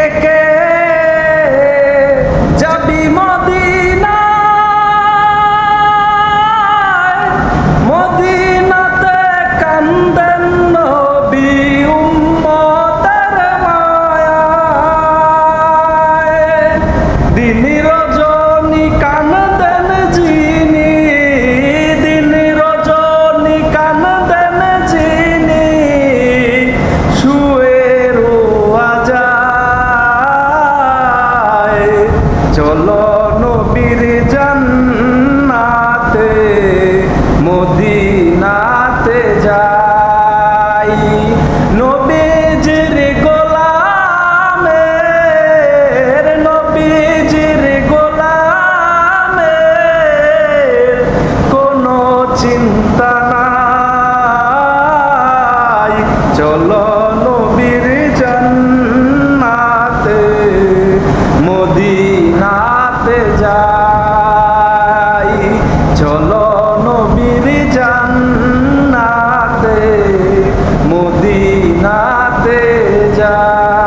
কে কে যাবি মদিনায়। মদিনাতে কান্দেন নবী উম্মতের মায়ায়। দিন রজনী চলো নবীর জান্নাতে মদিনাতে যাই। নবীজির গোলামের নবীজির গোলামের কোনো চিন্তা নাই। চলো যাই। চলো নবীর জান্নাতে মদিনাতে যাই।